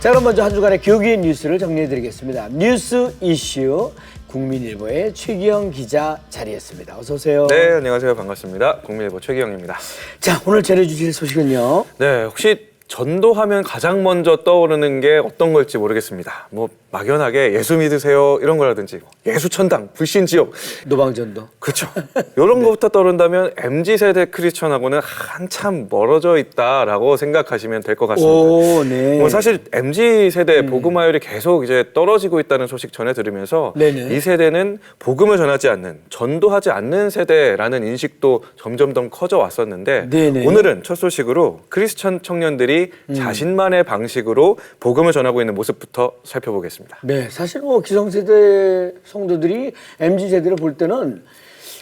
자 그럼 먼저 한 주간의 교육의 뉴스를 정리해드리겠습니다. 뉴스 이슈 국민일보의 최기영 기자 자리했습니다. 어서 오세요. 네, 안녕하세요. 반갑습니다. 국민일보 최기영입니다. 자 오늘 전해주실 소식은요. 네, 혹시 전도하면 가장 먼저 떠오르는 게 어떤 걸지 모르겠습니다. 뭐 막연하게 예수 믿으세요 이런 거라든지 뭐 예수 천당, 불신 지옥 노방전도. 그렇죠. 이런 거부터 떠오른다면 mz 세대 크리스천하고는 한참 멀어져 있다라고 생각하시면 될 것 같습니다. 오, 네. 뭐 사실 mz 세대 복음화율이 계속 이제 떨어지고 있다는 소식 전해 들으면서 네네. 이 세대는 복음을 전하지 않는 전도하지 않는 세대라는 인식도 점점 더 커져 왔었는데 네네. 오늘은 첫 소식으로 크리스천 청년들이 자신만의 방식으로 복음을 전하고 있는 모습부터 살펴보겠습니다. 네, 사실 뭐 기성세대 성도들이 MZ 세대를 볼 때는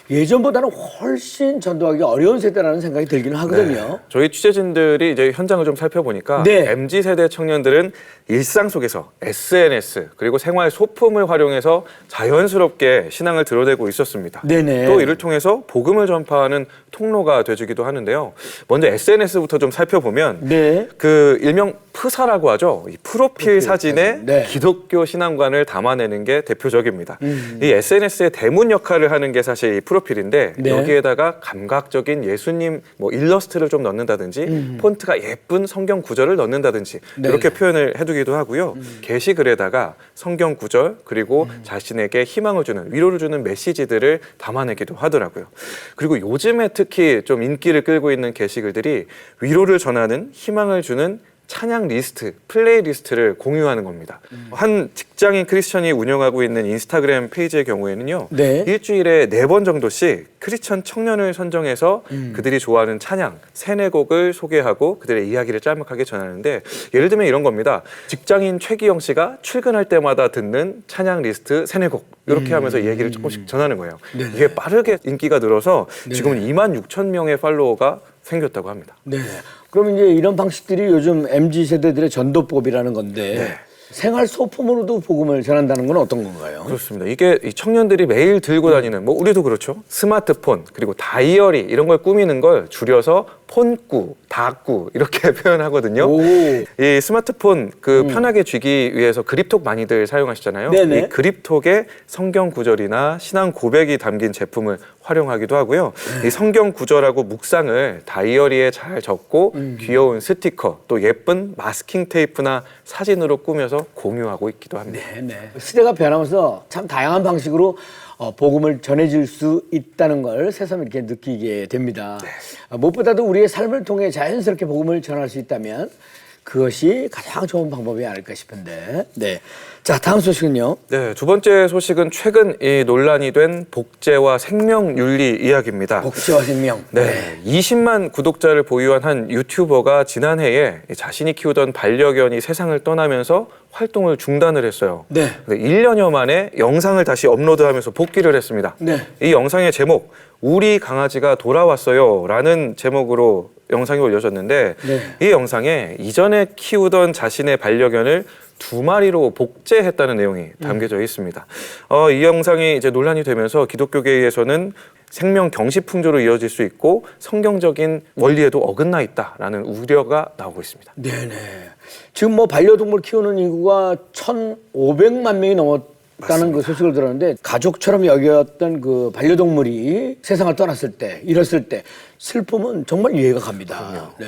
예전보다는 훨씬 전도하기 어려운 세대라는 생각이 들기는 하거든요. 저희 취재진들이 이제 현장을 좀 살펴보니까 네. mz 세대 청년들은 일상 속에서 SNS 그리고 생활 소품을 활용해서 자연스럽게 신앙을 드러내고 있었습니다. 네네. 또 이를 통해서 복음을 전파하는 통로가 되주기도 하는데요. 먼저 SNS부터 좀 살펴보면 네. 그 일명 프사라고 하죠. 이 프로필 사진에 사진. 네. 기독교 신앙관을 담아내는 게 대표적입니다. 음. 이 SNS의 대문 역할을 하는 게 사실 이 프로필인데 네. 여기에다가 감각적인 예수님 뭐 일러스트를 좀 넣는다든지 폰트가 예쁜 성경 구절을 넣는다든지 음. 네. 음. 이렇게 표현을 해두기도 하고요. 게시글에다가 성경 구절 그리고 자신에게 희망을 주는 위로를 주는 메시지들을 담아내기도 하더라고요. 그리고 요즘에 특히 좀 인기를 끌고 있는 게시글들이 위로를 전하는 희망을 주는 찬양 리스트, 플레이 리스트를 공유하는 겁니다. 한 직장인 크리스천이 운영하고 있는 인스타그램 페이지의 경우에는요. 네. 일주일에 네 번 정도씩 크리스천 청년을 선정해서 음. 그들이 좋아하는 찬양 세네 곡을 소개하고 그들의 이야기를 짤막하게 전하는데 예를 들면 이런 겁니다. 직장인 최기영 씨가 출근할 때마다 듣는 찬양 리스트 세네 곡 이렇게 하면서 이야기를 조금씩 전하는 거예요. 음. 네네. 이게 빠르게 인기가 늘어서 지금은 2만 6천 명의 팔로워가 생겼다고 합니다. 네. 그럼 이제 이런 방식들이 요즘 MZ 세대들의 전도법이라는 건데 네. 생활 소품으로도 복음을 전한다는 건 어떤 건가요? 그렇습니다. 이게 이 청년들이 매일 들고 다니는 뭐 우리도 그렇죠. 스마트폰 그리고 다이어리 이런 걸 꾸미는 걸 줄여서 폰꾸, 다꾸 이렇게 표현하거든요. 오. 음. 이 스마트폰 그 편하게 쥐기 위해서 그립톡 많이들 사용하시잖아요. 네네. 이 그립톡에 성경 구절이나 신앙 고백이 담긴 제품을 활용하기도 하고요. 네. 이 성경 구절하고 묵상을 다이어리에 잘 적고 음. 귀여운 스티커 또 예쁜 마스킹 테이프나 사진으로 꾸며서 공유하고 있기도 합니다. 네, 네. 시대가 변하면서 참 다양한 방식으로 어, 복음을 전해질 수 있다는 걸 새삼 이렇게 느끼게 됩니다. 어, 무엇보다도 우리의 삶을 통해 자연스럽게 복음을 전할 수 있다면 그것이 가장 좋은 방법이 아닐까 싶은데. 네. 자, 다음 소식은요. 네, 두 번째 소식은 최근 이 논란이 된 복제와 생명윤리 이야기입니다. 복지와 생명. 네, 20만 구독자를 보유한 한 유튜버가 지난해에 자신이 키우던 반려견이 세상을 떠나면서 활동을 중단을 했어요. 네. 근데 1년여 만에 영상을 다시 업로드하면서 복귀를 했습니다. 네. 이 영상의 제목 우리 강아지가 돌아왔어요라는 제목으로 영상이 올려졌는데 네. 이 영상에 이전에 키우던 자신의 반려견을 두 마리로 복제했다는 내용이 담겨져 있습니다. 어, 이 영상이 이제 논란이 되면서 기독교계에서는 생명 경시 풍조로 이어질 수 있고 성경적인 원리에도 어긋나 있다라는 우려가 나오고 있습니다. 네네. 지금 뭐 반려동물 키우는 인구가 1,500만 명이 넘었 다는 그 소식을 들었는데 가족처럼 여겼던 그 반려동물이 세상을 떠났을 때, 잃었을 때 슬픔은 정말 이해가 갑니다. 네.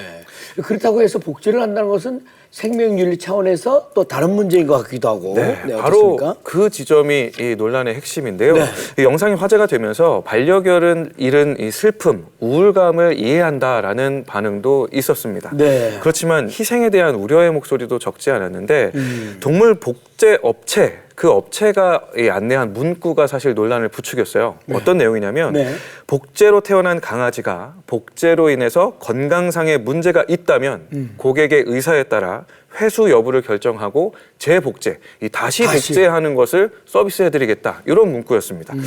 그렇다고 해서 복제를 한다는 것은 생명윤리 차원에서 또 다른 문제인 것 같기도 하고. 네, 네, 바로 어떻습니까? 그 지점이 이 논란의 핵심인데요. 네. 이 영상이 화제가 되면서 반려견을 잃은 이 슬픔, 우울감을 이해한다라는 반응도 있었습니다. 네. 그렇지만 희생에 대한 우려의 목소리도 적지 않았는데 음. 동물 복제 업체 그 업체가 이 안내한 문구가 사실 논란을 부추겼어요. 어떤 내용이냐면 네. 복제로 태어난 강아지가 복제로 인해서 건강상의 문제가 있다면 음. 고객의 의사에 따라 회수 여부를 결정하고 재복제, 이 다시, 다시. 복제하는 것을 서비스해드리겠다 이런 문구였습니다. 음.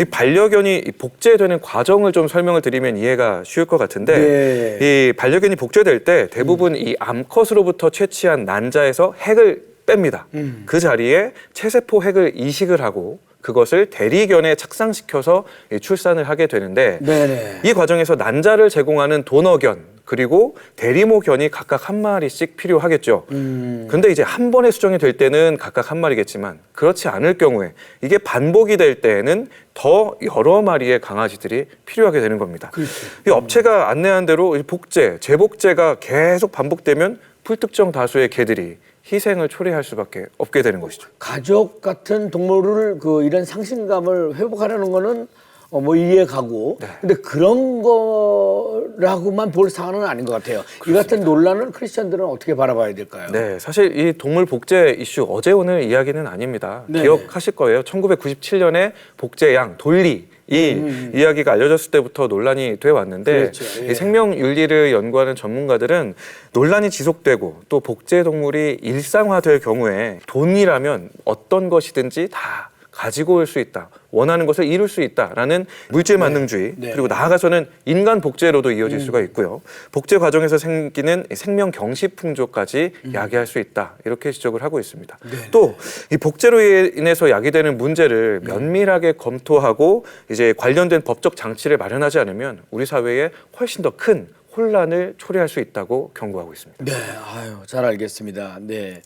이 반려견이 이 복제되는 과정을 좀 설명을 드리면 이해가 쉬울 것 같은데 네. 이 반려견이 복제될 때 대부분 이 암컷으로부터 채취한 난자에서 핵을 뺍니다. 음. 그 자리에 체세포 핵을 이식을 하고 그것을 대리견에 착상시켜서 이 출산을 하게 되는데 네네. 이 과정에서 난자를 제공하는 도너견 그리고 대리모견이 각각 한 마리씩 필요하겠죠. 음. 근데 이제 한 번에 수정이 될 때는 각각 한 마리겠지만 그렇지 않을 경우에 이게 반복이 될 때에는 더 여러 마리의 강아지들이 필요하게 되는 겁니다. 이 업체가 안내한 대로 이 복제, 재복제가 계속 반복되면 불특정 다수의 개들이 희생을 초래할 수밖에 없게 되는 것이죠. 가족 같은 동물을 그 이런 상신감을 회복하려는 거는 어, 뭐 이해 가고 네. 근데 그런 거라고만 볼 사안은 아닌 것 같아요. 이 같은 논란을 크리스천들은 어떻게 바라봐야 될까요? 네, 사실 이 동물 복제 이슈 어제 오늘 이야기는 아닙니다. 네. 기억하실 거예요. 1997년에 복제양 돌리 이 이야기가 알려졌을 때부터 논란이 돼 왔는데 음. 그렇죠. 예. 이 생명 윤리를 연구하는 전문가들은 논란이 지속되고 또 복제 동물이 일상화될 경우에 돈이라면 어떤 것이든지 다 가지고 올 수 있다. 원하는 것을 이룰 수 있다라는 물질 만능주의 네. 음. 그리고 나아가서는 인간 복제로도 이어질 수가 있고요. 복제 과정에서 생기는 생명 경시 풍조까지 음. 야기할 수 있다 이렇게 지적을 하고 있습니다. 네. 또이 복제로 인해서 야기되는 문제를 면밀하게 검토하고 이제 관련된 법적 장치를 마련하지 않으면 우리 사회에 훨씬 더큰 혼란을 초래할 수 있다고 경고하고 있습니다. 네, 아유, 잘 알겠습니다. 네.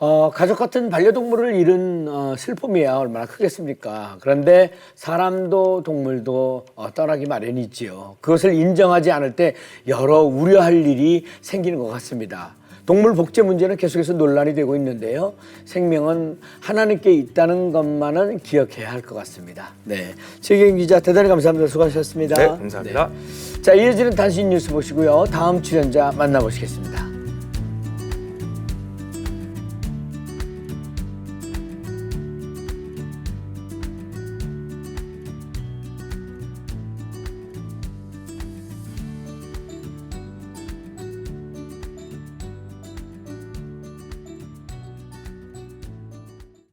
어, 가족 같은 반려동물을 잃은 어, 슬픔이야 얼마나 크겠습니까? 그런데 사람도 동물도 어, 떠나기 마련이지요. 그것을 인정하지 않을 때 여러 우려할 일이 생기는 것 같습니다. 동물 복제 문제는 계속해서 논란이 되고 있는데요. 생명은 하나님께 있다는 것만은 기억해야 할 것 같습니다. 네. 최경 기자 대단히 감사합니다. 수고하셨습니다. 네, 감사합니다. 네. 자, 이어지는 단신 뉴스 보시고요. 다음 출연자 만나보시겠습니다.